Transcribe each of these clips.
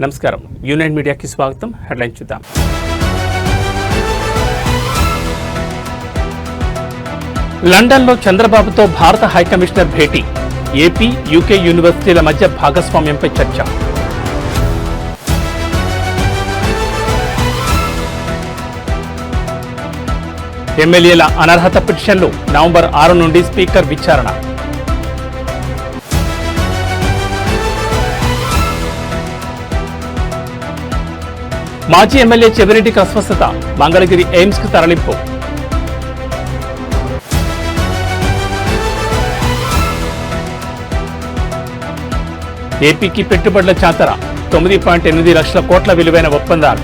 నమస్కారం. యూనైట్ మీడియాకి స్వాగతం. హెడ్లైన్ చూద్దాం. లండన్లో చంద్రబాబుతో భారత హైకమిషనర్ భేటీ. ఏపీ యూకే యూనివర్సిటీల మధ్య భాగస్వామ్యంపై చర్చ. ఎమ్మెల్యేల అనర్హత పిటిషన్లు నవంబర్ ఆరు నుండి స్పీకర్ విచారణ. మాజీ ఎమ్మెల్యే చెవిరెడ్డికి అస్వస్థత మంగళగిరి ఎయిమ్స్కు తరలింపు. ఏపీకి పెట్టుబడుల చాతర తొమ్మిది పాయింట్ ఎనిమిది లక్షల కోట్ల విలువైన ఒప్పందాలు.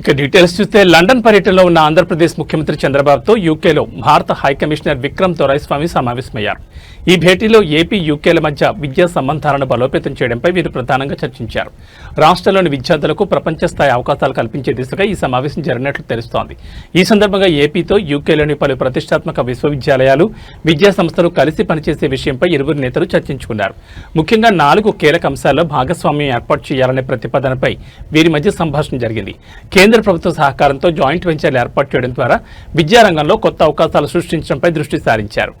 ఇక డీటెయిల్స్ చూస్తే లండన్ పర్యటనలో ఉన్న ఆంధ్రప్రదేశ్ ముఖ్యమంత్రి చంద్రబాబుతో యూకేలో భారత హైకమిషనర్ విక్రమ్ దొరైస్వామి సమావేశమయ్యారు. ఈ భేటీలో ఏపీ యూకేల మధ్య విద్యా సంబంధాలను బలోపేతం చేయడంపై వీరు ప్రధానంగా చర్చించారు. రాష్ట్రంలోని విద్యార్థులకు ప్రపంచ స్థాయి అవకాశాలు కల్పించే దిశగా ఈ సమావేశం జరిగినట్లు తెలుస్తోంది. ఈ సందర్భంగా ఏపీతో యూకేలోని పలు ప్రతిష్టాత్మక విశ్వవిద్యాలయాలు విద్యా సంస్థలు కలిసి పనిచేసే విషయంపై ఇరువురు నేతలు చర్చించుకున్నారు. ముఖ్యంగా నాలుగు కీలక అంశాల్లో భాగస్వామ్యం ఏర్పాటు చేయాలనే ప్రతిపాదనపై వీరి మధ్య సంభాషణ జరిగింది. కేంద్ర కేంద్ర ప్రభుత్వ సహకారంతో జాయింట్ వెంచర్లు ఏర్పాటు చేయడం ద్వారా విద్యారంగంలో కొత్త అవకాశాలు సృష్టించడంపై దృష్టి సారించారు.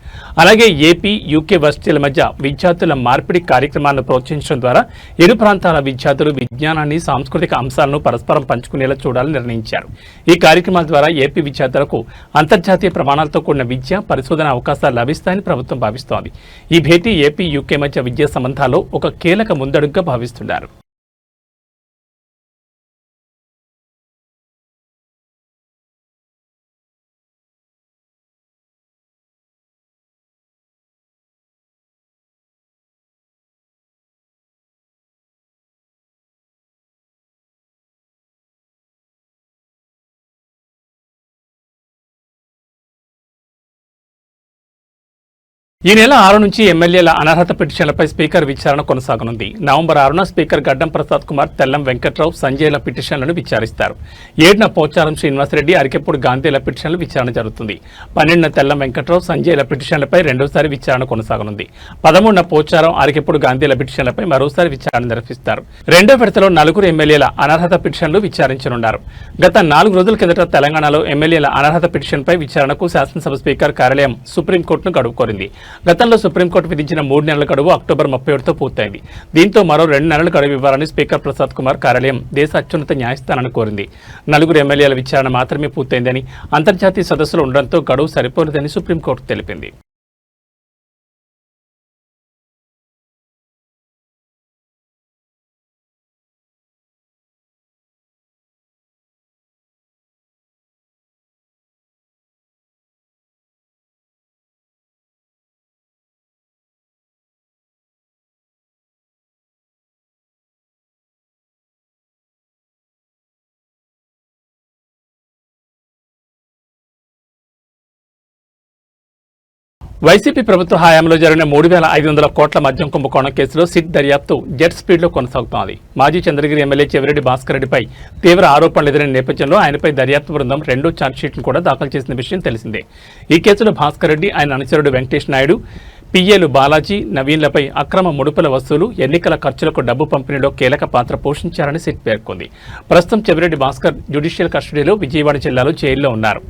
అలాగే ఏపీ యూకే వర్సిటీల మధ్య విద్యార్థుల మార్పిడి కార్యక్రమాలను ప్రోత్సహించడం ద్వారా ఇరు ప్రాంతాల విద్యార్థులు విజ్ఞానాన్ని సాంస్కృతిక అంశాలను పరస్పరం పంచుకునేలా చూడాలని నిర్ణయించారు. ఈ కార్యక్రమాల ద్వారా ఏపీ విద్యార్థులకు అంతర్జాతీయ ప్రమాణాలతో కూడిన విద్య పరిశోధన అవకాశాలు లభిస్తాయని ప్రభుత్వం భావిస్తోంది. ఈ భేటీ ఏపీ యూకే మధ్య విద్యా సంబంధాల్లో ఒక కీలక ముందడుగుగా భావిస్తున్నారు. ఈ నెల ఆరు నుంచి ఎమ్మెల్యేల అనర్హత పిటిషన్లపై స్పీకర్ విచారణ కొనసాగనుంది. నవంబర్ ఆరున స్పీకర్ గడ్డం ప్రసాద్ కుమార్ తెల్లం వెంకట్రావు సంజయ్ల పిటిషన్లను విచారిస్తారు. ఏడున పోచారం శ్రీనివాసరెడ్డి అరికెప్పుడు గాంధీల పిటిషన్లు విచారణ జరుగుతుంది. పన్నెండున తెల్లం వెంకట్రావు సంజయ్ల పిటిషన్లపై రెండోసారి విచారణ కొనసాగనుంది. పదమూడున పోచారం అరికెప్పుడు గాంధీల పిటిషన్లపై మరోసారి విచారణ నిర్వహిస్తారు. రెండో విడతలో నలుగురు ఎమ్మెల్యేల అనర్హత పిటిషన్లు విచారించనున్నారు. గత నాలుగు రోజుల కిందట తెలంగాణలో ఎమ్మెల్యేల అనర్హత పిటిషన్పై విచారణకు శాసనసభ స్పీకర్ కార్యాలయం సుప్రీంకోర్టును గడువుకోరింది. గతంలో సుప్రీంకోర్టు విధించిన మూడు నెలల గడువు అక్టోబర్ ముప్పై ఒకటితో పూర్తయింది. దీంతో మరో రెండు నెలల గడువు ఇవ్వాలని స్పీకర్ ప్రసాద్ కుమార్ కార్యాలయం దేశ అత్యున్నత న్యాయస్థానాన్ని కోరింది. నలుగురు ఎమ్మెల్యేల విచారణ మాత్రమే పూర్తయిందని అంతర్జాతీయ సదస్సులు ఉండడంతో గడువు సరిపోలేదని సుప్రీంకోర్టు తెలిపింది. వైసీపీ ప్రభుత్వ హయాంలో జరిగిన మూడు వేల ఐదు వందల కోట్ల మద్యం కుంభకోణం కేసులో సిట్ దర్యాప్తు జెట్ స్పీడ్లో కొనసాగుతోంది. మాజీ చంద్రగిరి ఎమ్మెల్యే చెవిరెడ్డి భాస్కర్ రెడ్డిపై తీవ్ర ఆరోపణలు ఎదురైన నేపథ్యంలో ఆయనపై దర్యాప్తు బృందం రెండో ఛార్జ్షీట్ను కూడా దాఖలు చేసిన విషయం తెలిసిందే. ఈ కేసులో భాస్కర్ రెడ్డి ఆయన అనుచరుడు వెంకటేష్ నాయుడు పిఏలు బాలాజీ నవీన్లపై అక్రమ ముడుపుల వసూలు ఎన్నికల ఖర్చులకు డబ్బు పంపిణీలో కీలక పాత్ర పోషించారని సిట్ పేర్కొంది. ప్రస్తుతం చెవిరెడ్డి భాస్కర్ జ్యుడిషియల్ కస్టడీలో విజయవాడ జిల్లాలో జైల్లో ఉన్నారు.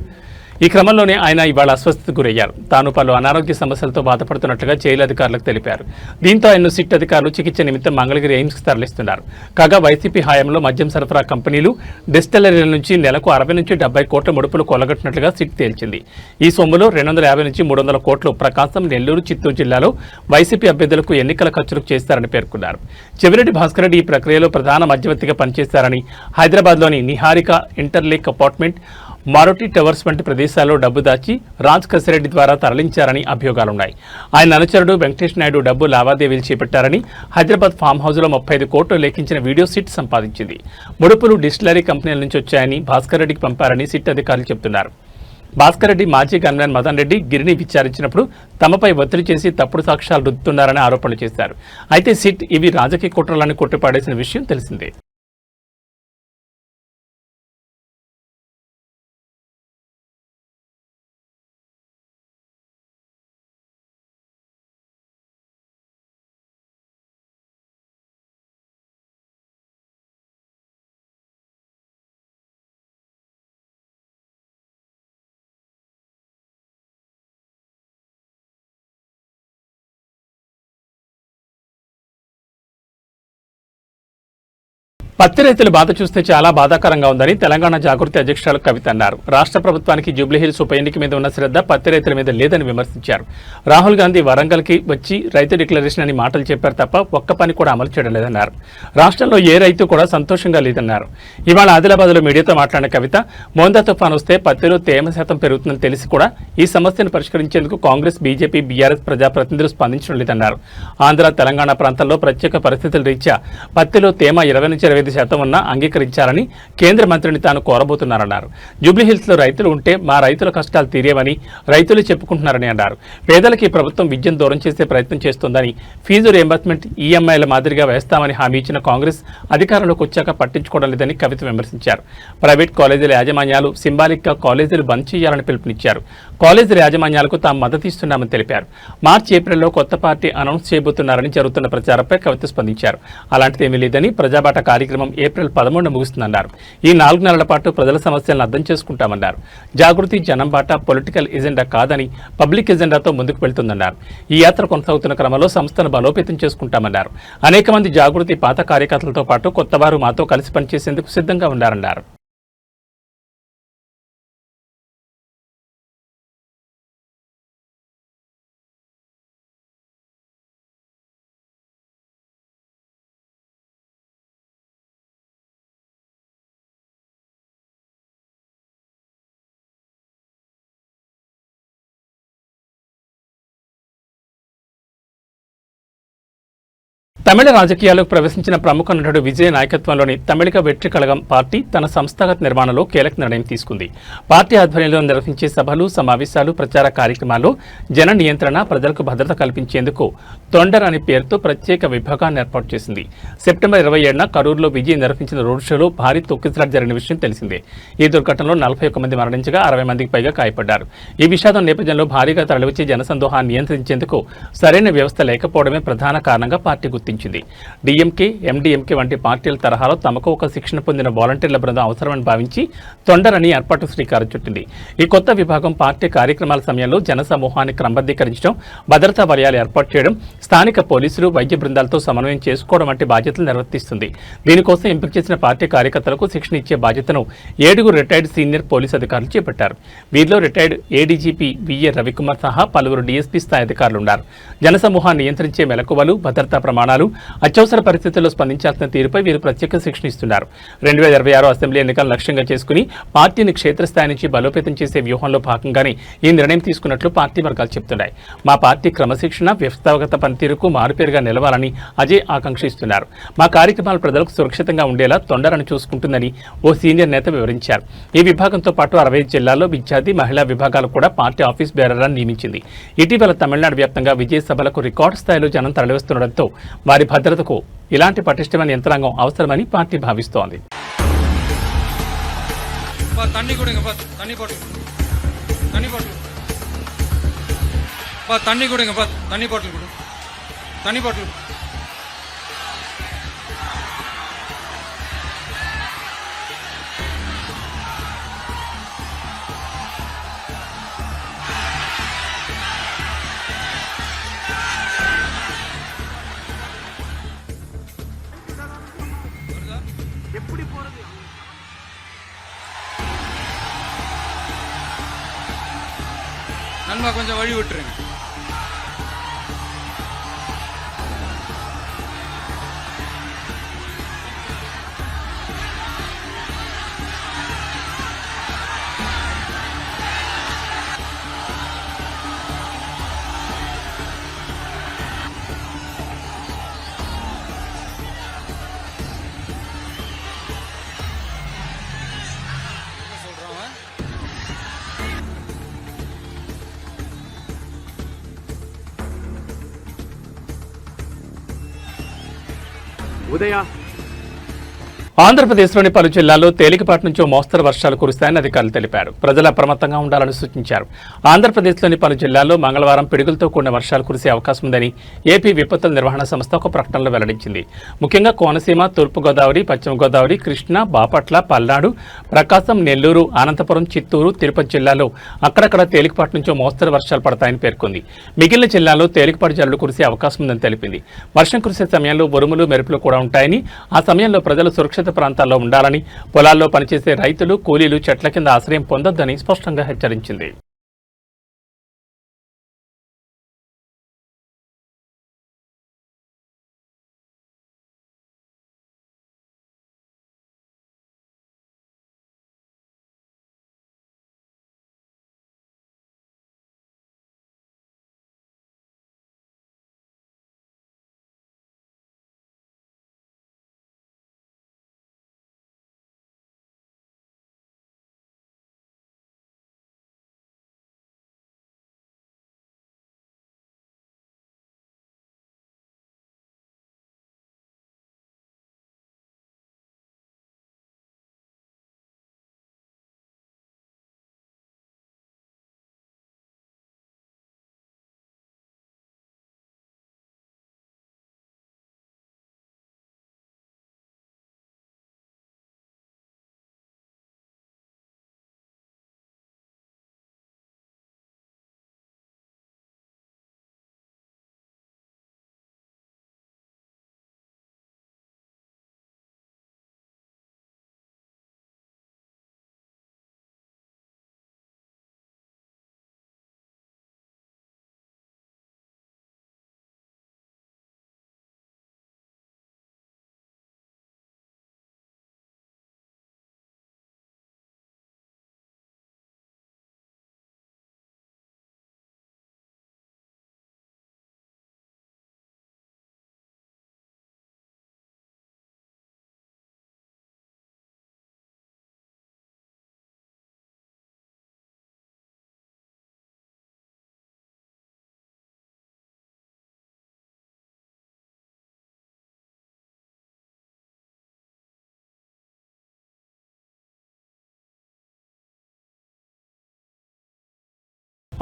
ఈ క్రమంలోనే ఆయన ఇవాళ అస్వస్థతకు గురయ్యారు. తాను పలు అనారోగ్య సమస్యలతో బాధపడుతున్నట్లుగా జైలు అధికారులకు తెలిపారు. దీంతో ఆయన్ను సిట్ అధికారులు చికిత్స నిమిత్తం మంగళగిరి ఎయిమ్స్కి తరలిస్తున్నారు. కాగా వైసీపీ హయాంలో మద్యం సరఫరా కంపెనీలు డిస్టిలరీల నుంచి నెలకు అరవై నుంచి డెబ్బై కోట్ల ముడుపులు కొలగట్టినట్లుగా సిట్ తేల్చింది. ఈ సొమ్ములో రెండు వందల యాభై నుంచి మూడు వందల కోట్లు ప్రకాశం నెల్లూరు చిత్తూరు జిల్లాలో వైసీపీ అభ్యర్థులకు ఎన్నికల ఖర్చులకు చేస్తారని పేర్కొన్నారు. చెవిరెడ్డి భాస్కర్ రెడ్డి ఈ ప్రక్రియలో ప్రధాన మధ్యవర్తిగా పనిచేస్తారని హైదరాబాద్లోని Niharika Interlake apartment Maruti towers వంటి ప్రదేశాల్లో డబ్బు దాచి రాజ్ కసిరెడ్డి ద్వారా తరలించారని అభియోగాలున్నాయి. ఆయన అనుచరుడు వెంకటేష్ నాయుడు డబ్బు లావాదేవీలు చేపట్టారని హైదరాబాద్ ఫామ్ హౌస్లో ముప్పై ఐదు కోట్లు లేఖించిన వీడియో సిట్ సంపాదించింది. ముడుపులు డిస్టిలరీ కంపెనీల నుంచి వచ్చాయని భాస్కర్ రెడ్డికి పంపారని సిట్ అధికారులు చెబుతున్నారు. భాస్కర్ రెడ్డి మాజీ గన్మ్యాన్ మదన్ రెడ్డి గిరిని విచారించినప్పుడు తమపై ఒత్తిడి చేసి తప్పుడు సాక్ష్యాలు రుద్దుతున్నారని ఆరోపణలు చేశారు. అయితే సిట్ ఇవి రాజకీయ కుట్రలను కొట్టిపాడేసిన విషయం తెలిసిందే. పత్తి రైతుల బాధ చూస్తే చాలా బాధాకరంగా ఉందని తెలంగాణ జాగృతి అధ్యక్షురాలు కవిత అన్నారు. రాష్ట్ర ప్రభుత్వానికి జూబ్లీహిల్స్ ఉప ఎన్నిక మీద ఉన్న శ్రద్ధ పత్తి రైతుల మీద లేదని విమర్శించారు. రాహుల్ గాంధీ వరంగల్కి వచ్చి రైతు డిక్లరేషన్ అని మాటలు చెప్పారు తప్ప ఒక్క పని కూడా అమలు చేయడం లేదన్నారు రాష్ట్రంలో ఏ రైతు కూడా సంతోషంగా లేదన్నారు. ఇవాళ ఆదిలాబాద్లో మీడియాతో మాట్లాడిన కవిత మోందా తుఫాన్ వస్తే పత్తిలో తేమ శాతం పెరుగుతుందని తెలిసి కూడా ఈ సమస్యను పరిష్కరించేందుకు కాంగ్రెస్ బీజేపీ బీఆర్ఎస్ ప్రజాప్రతినిధులు స్పందించడం లేదన్నారు. ఆంధ్ర తెలంగాణ ప్రాంతాల్లో ప్రత్యేక పరిస్థితుల రీత్యా పత్తిలో తేమ ఇరవై నుంచి ఇరవై ఐదు శాతం అంగీకరించాలని కేంద్ర మంత్రిని తాను కోరబోతున్నారన్నారు. జూబ్లీహిల్స్లో రైతులు ఉంటే మా రైతుల కష్టాలు తీరేవని రైతులు చెప్పుకుంటున్నారని అన్నారు. పేదలకి ప్రభుత్వం విద్యను దూరం చేసే ప్రయత్నం చేస్తోందని ఫీజు రియంబర్స్మెంట్ ఈఎంఐల మాదిరిగా వేస్తామని హామీ ఇచ్చిన కాంగ్రెస్ అధికారంలోకి వచ్చాక పట్టించుకోవడం లేదని కవిత విమర్శించారు. ప్రైవేట్ కాలేజీల యాజమాన్యాలు సింబాలిక్గా కాలేజీలు బంద్ చేయాలని పిలుపునిచ్చారు. కాలేజీల యాజమాన్యాలకు తాము మద్దతు ఇస్తున్నామని తెలిపారు. మార్చి ఏప్రిల్లో కొత్త పార్టీ అనౌన్స్ చేయబోతున్నారని జరుగుతున్న ప్రచారంపై కవిత స్పందించారు. అలాంటిదేమీ లేదని ప్రజాబాట కార్యక్రమం ఏప్రిల్ పదమూడున ముగుస్తుందన్నారు. ఈ నాలుగు నెలల పాటు ప్రజల సమస్యలను అర్థం చేసుకుంటామన్నారు. జాగృతి జనం బాట పొలిటికల్ ఎజెండా కాదని పబ్లిక్ ఎజెండాతో ముందుకు వెళ్తుందన్నారు. ఈ యాత్ర కొనసాగుతున్న క్రమంలో సంస్థను బలోపేతం చేసుకుంటామన్నారు. అనేక మంది జాగృతి పాత కార్యకర్తలతో పాటు కొత్తవారు మాతో కలిసి పనిచేసేందుకు సిద్ధంగా ఉన్నారన్నారు. తమిళ రాజకీయాలకు ప్రవేశించిన ప్రముఖ నటుడు విజయ్ నాయకత్వంలోని తమిళిక వెట్రి కళగం పార్టీ తన సంస్థాగత నిర్మాణంలో కీలక నిర్ణయం తీసుకుంది. పార్టీ ఆధ్వర్యంలో నిర్వహించే సభలు సమావేశాలు ప్రచార కార్యక్రమాల్లో జన నియంత్రణ ప్రజలకు భద్రత కల్పించేందుకు తొండర్ అనే పేరుతో ప్రత్యేక విభాగాన్ని ఏర్పాటు చేసింది. సెప్టెంబర్ ఇరవై ఏడున కరూరులో విజయ్ నిర్వహించిన రోడ్ షోలో భారీ తొక్కిసలాట జరిగిన విషయం తెలిసిందే. ఈ దుర్ఘటనలో నలభై ఒక్క మంది మరణించగా అరవై మందికి పైగా గాయపడ్డారు. ఈ విషాదం నేపథ్యంలో భారీగా తరలివచ్చే జనసందోహాన్ని నియంత్రించేందుకు సరైన వ్యవస్థ లేకపోవడమే ప్రధాన కారణంగా పార్టీ గుర్తించింది. డిఎంకే ఎండీఎంకే వంటి పార్టీల తరహాలో తమకు ఒక శిక్షణ పొందిన వాలంటీర్ల బృందం అవసరమని భావించి తొండర్ అని ఏర్పాటు శ్రీకారం చుట్టింది. ఈ కొత్త విభాగం పార్టీ కార్యక్రమాల సమయంలో జనసమూహాన్ని క్రమబద్ధీకరించడం భద్రతా వలయాలు ఏర్పాటు చేయడం స్థానిక పోలీసులు వైద్య బృందాలతో సమన్వయం చేసుకోవడం వంటి బాధ్యతలు నిర్వర్తిస్తుంది. దీనికోసం ఎంపిక చేసిన పార్టీ కార్యకర్తలకు శిక్షణ ఇచ్చే బాధ్యతను ఏడుగురు రిటైర్డ్ సీనియర్ పోలీసు అధికారులు చేపట్టారు. వీరిలో రిటైర్డ్ ఏడీజీపీ విఏ రవికుమార్ సహా పలువురు డీఎస్పీ స్థాయి అధికారులు ఉన్నారు జనసమూహాన్ని నియంత్రించే మెలకువలు భద్రతా ప్రమాణాలు అత్యవసర పరిస్థితుల్లో స్పందించాల్సిన తీరుపై వీరు ప్రత్యేక శిక్షణ ఇస్తున్నారు. రెండు వేల ఇరవై ఆరు అసెంబ్లీ ఎన్నికలను లక్ష్యంగా చేసుకుని పార్టీని క్షేత్రస్థాయి నుంచి బలోపేతం చేసే వ్యూహంలో భాగంగానే ఈ నిర్ణయం తీసుకున్నట్లు పార్టీ వర్గాలు చెబుతున్నాయి. మా పార్టీ క్రమశిక్షణ వ్యవస్థాగత పనితీరుకు మారుపేరుగా నిలవాలని అజయ్ ఆకాంక్షిస్తున్నారు మా కార్యక్రమాలు ప్రజలకు సురక్షితంగా ఉండేలా తొండరని చూసుకుంటుందని ఓ సీనియర్ నేత వివరించారు ఈ విభాగంతో పాటు అరవై జిల్లాల్లో విద్యార్థి మహిళా విభాగాలు కూడా పార్టీ ఆఫీస్ బేరర్లను నియమించింది ఇటీవల తమిళనాడు వ్యాప్తంగా విజయ సభలకు రికార్డు స్థాయిలో జనం తరలివస్తుండటంతో వారి భద్రతకు ఇలాంటి పటిష్టమైన యంత్రాంగం అవసరమని పార్టీ భావిస్తోంది பா தண்ணி கொடுங்க பா தண்ணி போட்டு தண்ணி போட்டு பா தண்ணி கொடுங்க பா தண்ணி பாட்டில் கொடு தண்ணி பாட்டில். நண்பா கொஞ்சம் வழி விட்டுருங்க. ఉదయ ఆంధ్రప్రదేశ్లోని పలు జిల్లాల్లో తేలికపాటి నుంచి మోస్తరు వర్షాలు కురుస్తాయని అధికారులు తెలిపారు. ప్రజలు అప్రమత్తంగా ఉండాలని సూచించారు. ఆంధ్రప్రదేశ్లోని పలు జిల్లాల్లో మంగళవారం పిడుగులతో కూడిన వర్షాలు కురిసే అవకాశం ఉందని ఏపీ విపత్తుల నిర్వహణ సంస్థ ఒక ప్రకటనలో వెల్లడించింది. ముఖ్యంగా కోనసీమ తూర్పుగోదావరి పశ్చిమ గోదావరి కృష్ణా బాపట్ల పల్నాడు ప్రకాశం నెల్లూరు అనంతపురం చిత్తూరు తిరుపతి జిల్లాలో అక్కడక్కడ తేలికపాటి నుంచి మోస్తరు వర్షాలు పడతాయని పేర్కొంది. మిగిలిన జిల్లాల్లో తేలికపాటి జల్లులు కురిసే అవకాశం ఉందని తెలిపింది. వర్షం కురిసే సమయంలో ఉరుములు మెరుపులు కూడా ఉంటాయని ఆ సమయంలో ప్రజలు సురక్షిత సురక్షిత ప్రాంతాల్లో ఉండాలని పొలాల్లో పనిచేసే రైతులు కూలీలు చెట్ల కింద ఆశ్రయం పొందొద్దని స్పష్టంగా హెచ్చరించింది.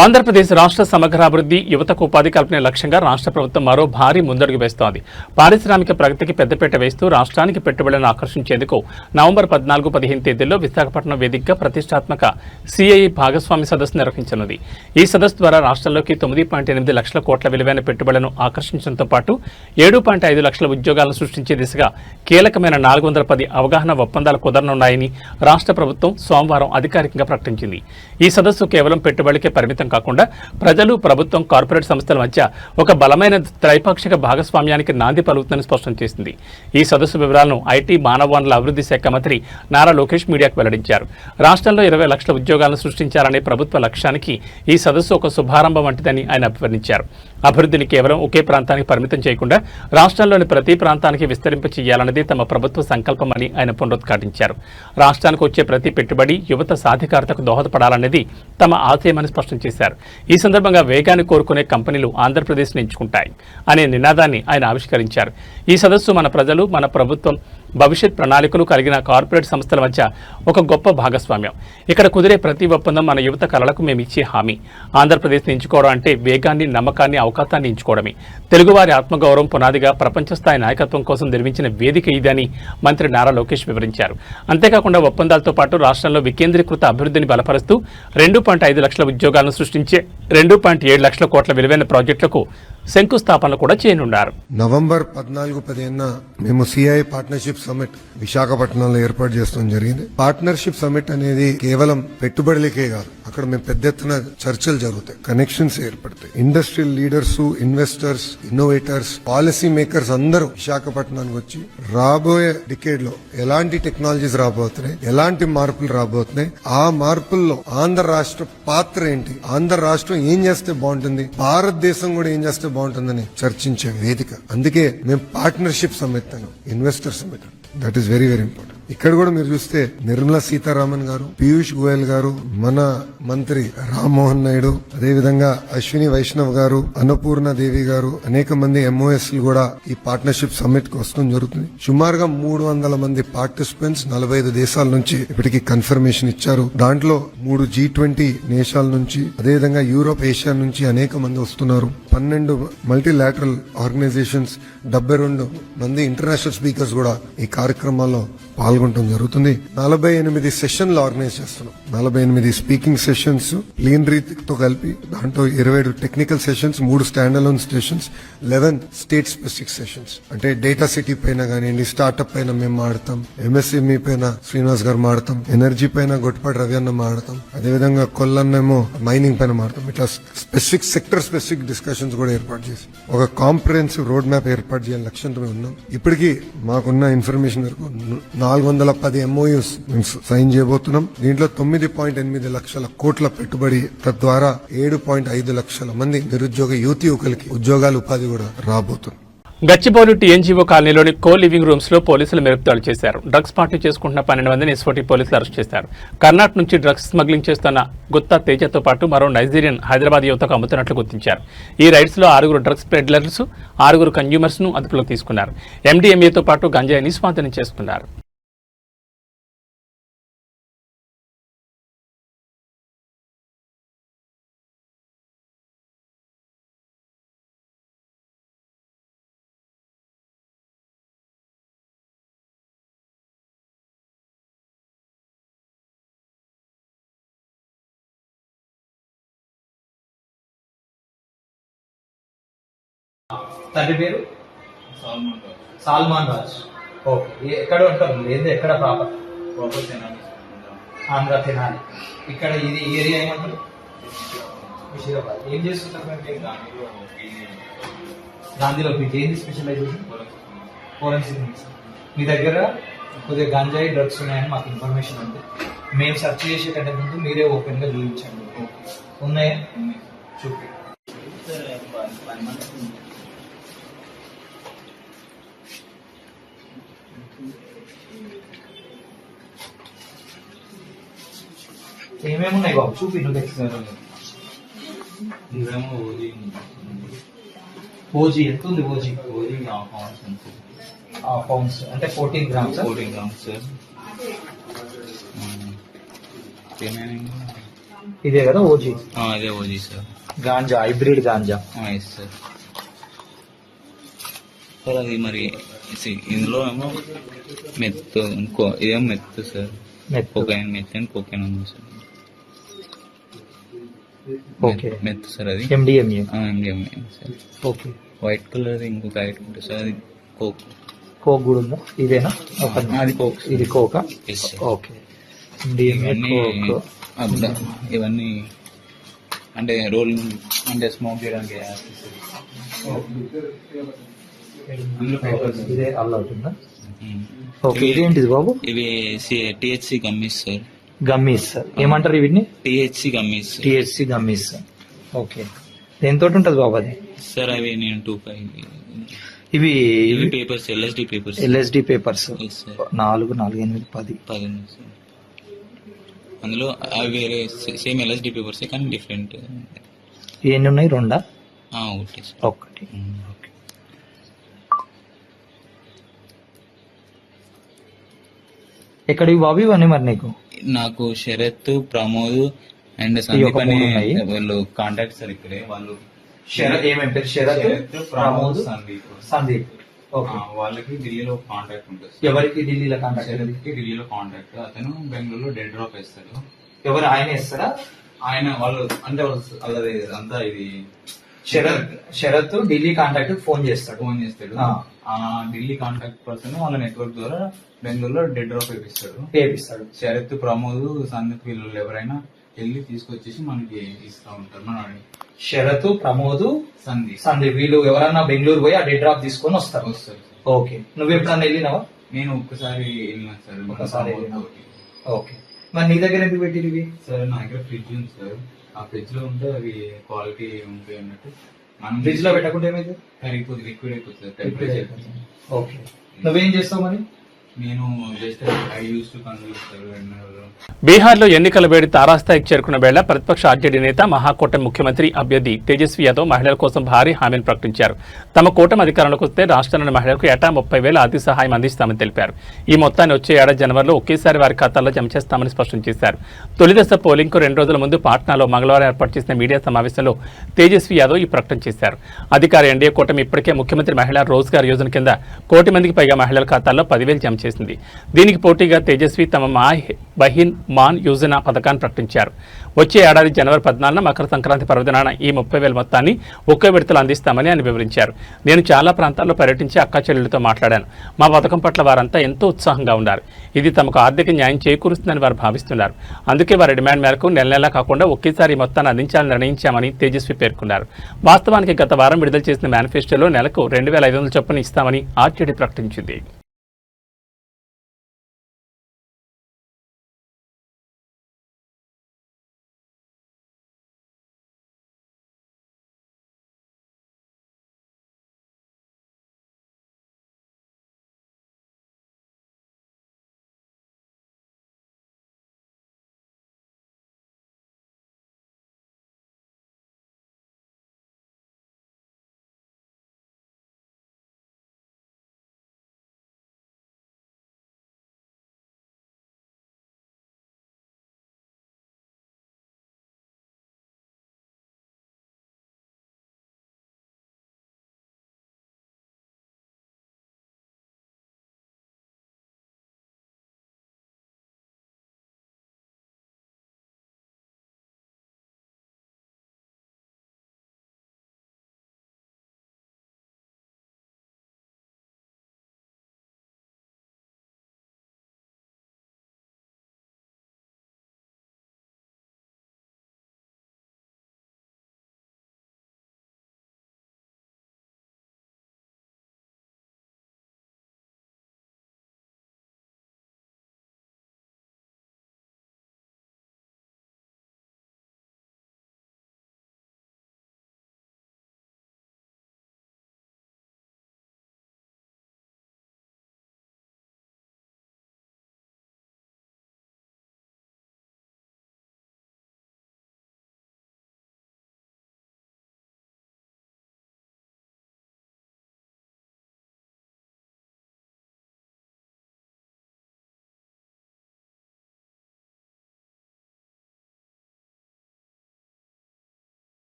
ఆంధ్రప్రదేశ్ రాష్ట్ర సమగ్రాభివృద్ధి యువతకు ఉపాధి కల్పనే లక్ష్యంగా రాష్ట్ర ప్రభుత్వం మరో భారీ ముందడుగు వేస్తోంది. పారిశ్రామిక ప్రగతికి పెద్దపీట వేస్తూ రాష్ట్రానికి పెట్టుబడులను ఆకర్షించేందుకు నవంబర్ పద్నాలుగు పదిహేను తేదీల్లో విశాఖపట్నం వేదికగా ప్రతిష్టాత్మక సిఐఈ భాగస్వామి సదస్సు నిర్వహించనుంది. ఈ సదస్సు ద్వారా రాష్ట్రంలోకి తొమ్మిది పాయింట్ ఎనిమిది లక్షల కోట్ల విలువైన పెట్టుబడులను ఆకర్షించడంతో పాటు ఏడు పాయింట్ ఐదు లక్షల ఉద్యోగాలను సృష్టించే దిశగా కీలకమైన నాలుగు వందల పది అవగాహన ఒప్పందాలు కుదరనున్నాయని రాష్ట్ర ప్రభుత్వం సోమవారం అధికారికంగా ప్రకటించింది. ఈ సదస్సు కేవలం పెట్టుబడికే పరిమితం కాకుండా ప్రజలు ప్రభుత్వం కార్పొరేట్ సంస్థల మధ్య ఒక బలమైన త్రైపాక్షిక భాగస్వామ్యానికి నాంది పలుకుతుందని స్పష్టం చేసింది. ఈ సదస్సు వివరాలను ఐటీ మానవ వనరుల అభివృద్ధి శాఖ మంత్రి నారా లోకేష్ మీడియాకు వెల్లడించారు. రాష్ట్రంలో ఇరవై లక్షల ఉద్యోగాలను సృష్టించాలనే ప్రభుత్వ లక్ష్యానికి ఈ సదస్సు ఒక శుభారంభం వంటిదని ఆయన అభివర్ణించారు. అభివృద్ధిని కేవలం ఒకే ప్రాంతానికి పరిమితం చేయకుండా రాష్ట్రంలోని ప్రతి ప్రాంతానికి విస్తరింప చేయాలన్నది తమ ప్రభుత్వ సంకల్పమని ఆయన పునరుద్ఘాటించారు. రాష్ట్రానికి వచ్చే ప్రతి పెట్టుబడి యువత సాధికారతకు దోహదపడాలన్నది తమ ఆశయమని స్పష్టం చేశారు. ఈ సందర్భంగా వేగాన్ని కోరుకునే కంపెనీలు ఆంధ్రప్రదేశ్ని ఎంచుకుంటాయి అనే నినాదాన్ని ఆయన ఆవిష్కరించారు. ఈ సదస్సు మన ప్రజలు మన ప్రభుత్వం భవిష్యత్ ప్రణాళికలు కలిగిన కార్పొరేట్ సంస్థల మధ్య ఒక గొప్ప భాగస్వామ్యం. ఇక్కడ కుదిరే ప్రతి ఒప్పందం మన యువత కళలకు మేము ఇచ్చే హామీ. ఆంధ్రప్రదేశ్ని ఎంచుకోవడం అంటే వేగాన్ని నమ్మకాన్ని అవకాశాన్ని ఎంచుకోవడమే. తెలుగువారి ఆత్మగౌరవం పునాదిగా ప్రపంచస్థాయి నాయకత్వం కోసం నిర్మించిన వేదిక ఇదని మంత్రి నారా లోకేష్ వివరించారు. అంతేకాకుండా ఒప్పందాలతో పాటు రాష్ట్రంలో వికేంద్రీకృత అభివృద్ధిని బలపరుస్తూ రెండు పాయింట్ ఐదు లక్షల ఉద్యోగాలను సృష్టించే రెండు పాయింట్ ఏడు లక్షల కోట్ల విలువైన ప్రాజెక్టులకు శంకుస్థాపనలు కూడా చేయనున్నారు. నవంబర్ పద్నాలుగు పదిహేన మేము సిఐ పార్ట్నర్షిప్ సమిట్ విశాఖపట్నంలో ఏర్పాటు చేస్తాం జరిగింది. పార్ట్నర్షిప్ సమిట్ అనేది కేవలం పెట్టుబడులకే కాదు అక్కడ మేము పెద్ద ఎత్తున చర్చలు జరుగుతాయి కనెక్షన్స్ ఏర్పడతాయి. Industrial leaders investors innovators policy makers అందరూ విశాఖపట్నానికి వచ్చి రాబోయే డికేడ్లో ఎలాంటి టెక్నాలజీస్ రాబోతున్నాయి? ఎలాంటి మార్పులు రాబోతున్నాయి? ఆ మార్పుల్లో ఆంధ్ర రాష్ట్ర పాత్ర ఏంటి? ఆంధ్ర రాష్ట్రం ఏం చేస్తే బాగుంటుంది? భారతదేశం కూడా ఏం చేస్తే బాగుంటుందని చర్చించే వేదిక. అందుకే మేము partnership సమ్మెత్తాను investor summit that is very very important ఇక్కడ కూడా మీరు చూస్తే నిర్మలా సీతారామన్ గారు పీయూష్ గోయల్ గారు మన మంత్రి రామ్మోహన్ నాయుడు అదేవిధంగా అశ్విని వైష్ణవ్ గారు అన్నపూర్ణ దేవి గారు అనేక మంది ఎంఓఎస్ కూడా ఈ పార్ట్నర్షిప్ సమ్మిట్కు వస్తడం జరుగుతుంది. సుమారుగా మూడు వందల మంది పార్టిసిపెంట్స్ నలభై ఐదు దేశాల నుంచి ఇప్పటికి కన్ఫర్మేషన్ ఇచ్చారు. దాంట్లో మూడు జీ ట్వంటీ దేశాల నుంచి అదేవిధంగా యూరోప్ ఏషియా నుంచి అనేక మంది వస్తున్నారు. పన్నెండు మల్టీలాటరల్ ఆర్గనైజేషన్స్ డెబ్బై రెండు మంది ఇంటర్నేషనల్ స్పీకర్స్ కూడా ఈ కార్యక్రమాల్లో పాల్గొనడం జరుగుతుంది. నలభై ఎనిమిది సెషన్లు ఆర్గనైజ్ చేస్తున్నాం. నలభై ఎనిమిది స్పీకింగ్ సెషన్స్ లీన్ రీతితో కలిపి దాంట్లో ఇరవై ఏడు టెక్నికల్ సెషన్స్ మూడు stand alone sessions eleven state specific sessions. అంటే డేటా సిటీ పైన కానివ్వండి స్టార్ట్అప్ పైన మేము మాడతాం. ఎంఎస్ఎంఈ పైన శ్రీనివాస్ గారు మాడతాం. ఎనర్జీ పైన గొట్టపాటి రవి అన్న మాడతాం. అదేవిధంగా కొల్లన్నేమో మైనింగ్ పైన మాడతాం. ఇట్లా స్పెసిఫిక్ సెక్టర్ స్పెసిఫిక్ డిస్కషన్స్ కూడా ఏర్పాటు చేసి ఒక కాంప్రహెన్సివ్ రోడ్ మ్యాప్ ఏర్పాటు చేయాలని లక్ష్యంతో ఉన్నాం. ఇప్పటికీ మాకున్న ఇన్ఫర్మేషన్ వరకు నాలుగు వందల పది ఎంఓయూస్ సైన్ చేయబోతున్నాం. దీంట్లో తొమ్మిది పాయింట్ ఎనిమిది లక్షల కోట్ల పెట్టుబడి తద్వారా ఏడు పాయింట్ ఐదు లక్షల మంది నిరుద్యోగ యువతి యువకులకి ఉద్యోగాలు ఉపాధి కూడా రాబోతుంది. గచ్చిబౌలి టీఎన్జీఓ కాలనీలోని కో లివింగ్ రూమ్స్లో పోలీసులు మెరుపుదాడులు చేశారు. డ్రగ్స్ పార్టీ చేసుకుంటున్న పన్నెండు మందిని ఎస్ఓటీ పోలీసులు అరెస్ట్ చేశారు. కర్ణాటక నుంచి డ్రగ్స్ స్మగ్లింగ్ చేస్తున్న గుత్తా తేజతో పాటు మరో నైజీరియన్ హైదరాబాద్ యువతకు అమ్ముతున్నట్లు గుర్తించారు. ఈ రైడ్స్లో ఆరుగురు డ్రగ్స్ పెడ్లర్స్ ఆరుగురు కన్జ్యూమర్స్ను అదుపులోకి తీసుకున్నారు. ఎండీఎంఏతో పాటు గంజాయిని స్వాధీనం చేసుకున్నారు తండ్రి పేరు? సాల్మాన్ రాజ్. ఓకే. ఎక్కడ ఉంటారు? ఏంది? ఎక్కడ ప్రాపర్? ఆంధ్ర తినాలి. ఇక్కడ ఇది ఏరియా ఏమంటారు? ముషీరాబాద్ ఏం చేస్తుంటారు మీరు గాంధీలో పీజీ. ఏంది స్పెషలైజేషన్ ఫోరెన్సిక్ మీ దగ్గర కొద్దిగా గంజాయి డ్రగ్స్ ఉన్నాయని మాకు ఇన్ఫర్మేషన్ ఉంది. మేము సెర్చ్ చేసే కంటే ముందు మీరే ఓపెన్గా చూపించండి ఉన్నాయా? చూపి. ఏమేమి ఉన్నాయి బాబు? చూపి నువ్వు ఇవేమో ఓజీ ఓజీ ఎంత ఉంది OG? OG half hours pounds అంటే ఫోర్టీన్ గ్రామ్స్? ఫోర్టీన్ గ్రామ్స్ ఇదే కదా ఓజీ? అదే OG sir. Ganja hybrid ganja. Yes sir. Sir అది మరి ఇందులో ఏమో మెత్తు ఇంకో ఇదేమో meth sir. Cocaine meth and cocaine ఉంది సార్. ఓకే. మెత్తు సార్ అది. MDMA MDMA sir. Okay. White colour ఇంకొక ఐటమ్ ఉంటుంది సార్. అది కోక్ కోక్ కూడా ఉందా? ఇదేనా? అది కోక్ ఇది కోకా ఓకే. ఇవన్నీ అంటే రోల్ అంటే స్మోక్ చేయడానికి. ఇదే అల్ల అవుతుందా. ఓకే ఇదేంటిది బాబు? ఇవి టిహెచ్సి గమ్మీస్ సార్. గమ్మీస్. ఏమంటారు వీటిని? THC gummies THC gummies. Okay. దేంతో ఉంటుంది బాబు అది? సార్ అవి నేను టూ ఫైవ్ ఇవి ఇవి papers LSD papers LSD papers నాలుగు నాలుగు ఎనిమిది పది. పది అందులో అవి వేరే సేమ్ ఎల్ఎస్డి పేపర్స్ కానీ డిఫరెంట్ ఎన్ని ఉన్నాయి? రెండా? ఒకటి సార్ ఎక్కడివి బాబు ఇవన్నీ మరి నీకు? నాకు శరత్ ప్రమోద్ అండ్ సందీప్ అని. వాళ్ళు కాంటాక్ట్ సార్ ఇక్కడే. వాళ్ళు శరత్ ఏమేం పేరు? శరత్ ప్రమోద్ సందీప్. సందీప్. వాళ్ళకి ఢిల్లీలో కాంటాక్ట్ ఉంటుంది. ఎవరికి ఢిల్లీలో కాంటాక్ట్ శరత్కి ఢిల్లీలో కాంటాక్ట్ అతను బెంగళూరులో డెడ్ డ్రాప్ వేస్తాడు. ఎవరు? ఆయన ఇస్తారా ఆయన వాళ్ళు అంటే వాళ్ళు వాళ్ళది అంతా ఇది శరత్ శరత్ ఢిల్లీ కాంటాక్ట్ ఫోన్ చేస్తాడు. ఫోన్ చేస్తాడు. ఆ. ఢిల్లీ కాంటాక్ట్ పర్సన్ వాళ్ళ నెట్వర్క్ ద్వారా బెంగళూరులో డెడ్ డ్రాప్ వేపిస్తాడు. వేపిస్తాడు. శరత్ ప్రమోద్ సందీప్ వీళ్ళు ఎవరైనా వెళ్ళి తీసుకొచ్చేసి మనకి ఇస్తా ఉంటారు. మన శరత్ ప్రమోద్ సందీప్. సందీప్. వీళ్ళు ఎవరన్నా బెంగళూరు పోయి ఆ డే డ్రాప్ తీసుకొని వస్తారు. వస్తారు ఓకే. నువ్వు ఎప్పుడన్నా వెళ్ళినావా? నేను ఒక్కసారి వెళ్ళినా సార్. తోటి. ఓకే. మరి నీ దగ్గర ఎందుకు పెట్టిరు ఇవి సార్ నా దగ్గర ఫ్రిడ్జ్ ఉంది సార్. ఆ ఫ్రిడ్జ్లో ఉంటే అవి క్వాలిటీ ఉంటాయి అన్నట్టు. మనం ఫ్రిడ్జ్లో పెట్టకుండా ఏమైంది? కరిగిపోతుంది లిక్విడ్ అయిపోతుంది టెంపరేచర్ ఓకే నువ్వేం చేస్తావు మరి? బీహార్లో ఎన్నికల వేడి తారాస్థాయికి చేరుకున్న వేళ ప్రతిపక్ష ఆర్జేడీ నేత మహాకూటమి ముఖ్యమంత్రి అభ్యర్థి తేజస్వి యాదవ్ మహిళల కోసం భారీ హామీలు ప్రకటించారు. తమ కూటమి అధికారంలోకి వస్తే రాష్ట్రంలోని మహిళలకు ఏటా ముప్పై వేల ఆర్థిక సహాయం అందిస్తామని తెలిపారు. ఈ మొత్తాన్ని వచ్చే ఏడాది జనవరిలో ఒకేసారి వారి ఖాతాల్లో జమ చేస్తామని స్పష్టం చేశారు. తొలిదశ పోలింగ్కు రెండు రోజుల ముందు పాట్నాలో మంగళవారం ఏర్పాటు చేసిన మీడియా సమావేశంలో తేజస్వి యాదవ్ ఈ ప్రకటన చేశారు. అధికార ఎన్డీఏ కూటమి ఇప్పటికే ముఖ్యమంత్రి మహిళా రోజ్గార్ యోజన కింద కోటి మందికి పైగా మహిళల ఖాతాల్లో పదివేలు జమ చేసింది. దీనికి పోటీగా తేజస్వి తమ మా బహిన్ మాన్ యోజన పథకాన్ని ప్రకటించారు. వచ్చే ఏడాది జనవరి పద్నాలుగున మకర సంక్రాంతి పర్వదినాన ఈ ముప్పై వేల మొత్తాన్ని ఒకే విడతలు అందిస్తామని ఆయన వివరించారు. నేను చాలా ప్రాంతాల్లో పర్యటించి అక్కా చెల్లెలతో మాట్లాడాను. మా పథకం పట్ల వారంతా ఎంతో ఉత్సాహంగా ఉన్నారు. ఇది తమకు ఆర్థిక న్యాయం చేకూరుస్తుందని వారు భావిస్తున్నారు. అందుకే వారి డిమాండ్ మేరకు నెల నెలా కాకుండా ఒకేసారి మొత్తాన్ని అందించాలని నిర్ణయించామని తేజస్వి పేర్కొన్నారు. వాస్తవానికి గత వారం విడుదల చేసిన మేనిఫెస్టోలో నెలకు రెండు వేల ఐదు వందల చొప్పున ఇస్తామని ఆర్టీడీ ప్రకటించింది.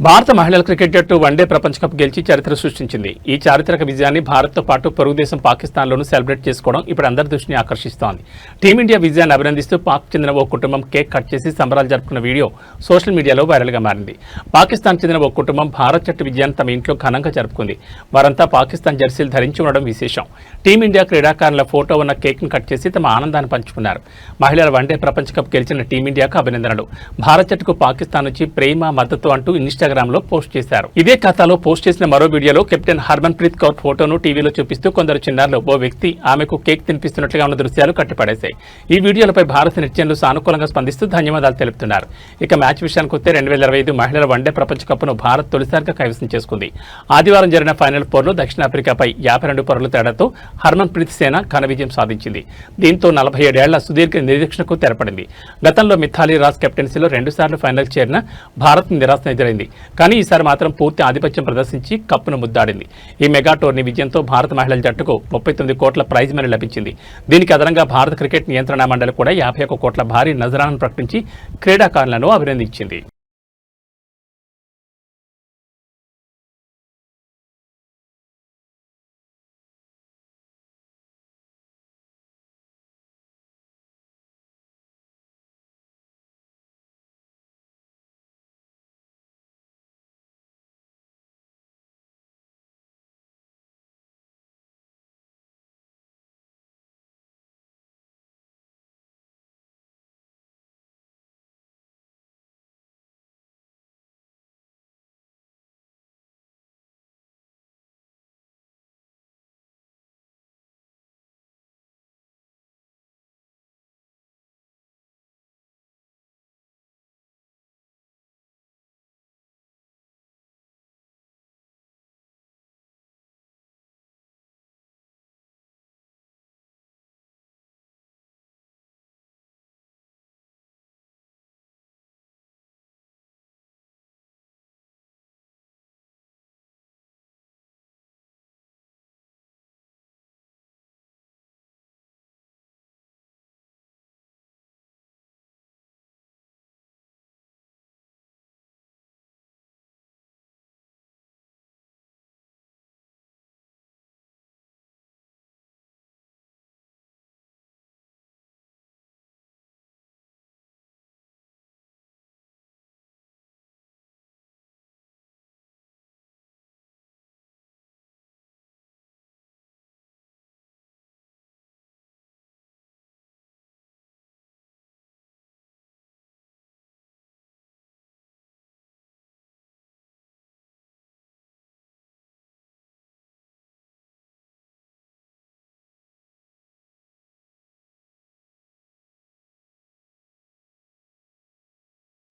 భారత మహిళల క్రికెట్ జట్టు వన్డే ప్రపంచ కప్ గెలిచి చరిత్ర సృష్టించింది. ఈ చారిత్రక విజయాన్ని భారత్తో పాటు పొరుగు దేశం పాకిస్తాన్లోనూ సెలబ్రేట్ చేసుకోవడం ఇప్పుడు అందరి దృష్టిని ఆకర్షిస్తోంది. టీమిండియా విజయాన్ని అభినందిస్తూ పాక్ చెందిన ఓ కుటుంబం కేక్ కట్ చేసి సంబరాలు జరుపుకున్న వీడియో సోషల్ మీడియాలో వైరల్గా మారింది. పాకిస్తాన్ చెందిన ఓ కుటుంబం భారత్ జట్టు విజయాన్ని తమ ఇంట్లో ఘనంగా జరుపుకుంది. వారంతా పాకిస్తాన్ జెర్సీలు ధరించి ఉండడం విశేషం. టీమిండియా క్రీడాకారుల ఫోటో ఉన్న కేక్ను కట్ చేసి తమ ఆనందాన్ని పంచుకున్నారు. మహిళల వన్డే ప్రపంచ కప్ గెలిచిన టీమిండియాకు అభినందనలు. భారత్ జట్టుకు పాకిస్తాన్ నుంచి ప్రేమ మద్దతు అంటూ ఇన్స్టాగ్రామ్లో పోస్ట్ చేశారు. ఇదే ఖాతాలో పోస్ట్ చేసిన మరో వీడియోలో కెప్టెన్ హర్మన్ ప్రీత్ కౌర్ ఫోటోను టీవీలో చూపిస్తూ కొందరు చిన్నారులు ఓ వ్యక్తి ఆమెకు కేక్ తినిపిస్తున్నట్లుగా ఉన్న దృశ్యాలు కట్టిపడేశాయి. ఈ వీడియోలపై భారత నిత్యంలో సానుకూలంగా స్పందిస్తూ ధన్యవాదాలు తెలుపుతున్నారు. ఇక మ్యాచ్ విషయానికి వస్తే రెండు వేల ఇరవై ఐదు మహిళల వన్డే ప్రపంచ కప్ను భారత్ తొలిసారిగా కైవసం చేసుకుంది. ఆదివారం జరిగిన ఫైనల్ పోర్లో దక్షిణాఫ్రికాపై యాభై రెండు పరుల తేడాతో హర్మన్ ప్రీత్ సేన ఘన విజయం సాధించింది. దీంతో నలభై ఏడేళ్ళ సుదీర్ఘ నిరీక్షణకు తెరపడింది. గతంలో మిథాలీ రాజ్ కెప్టెన్సీలో రెండుసార్లు ఫైనల్ చేరిన భారత్ నిరాశ ఎదురైంది కానీ ఈసారి మాత్రం పూర్తి ఆధిపత్యం ప్రదర్శించి కప్పును ముద్దాడింది. ఈ మెగా టోర్నీ విజయంతో భారత మహిళల జట్టుకు ముప్పై తొమ్మిది కోట్ల ప్రైజ్ మనీ లభించింది. దీనికి అదనంగా భారత క్రికెట్ నియంత్రణ మండలి కూడా యాభై ఒక్క కోట్ల భారీ నజరాలను ప్రకటించి క్రీడాకారులను అభినందించింది.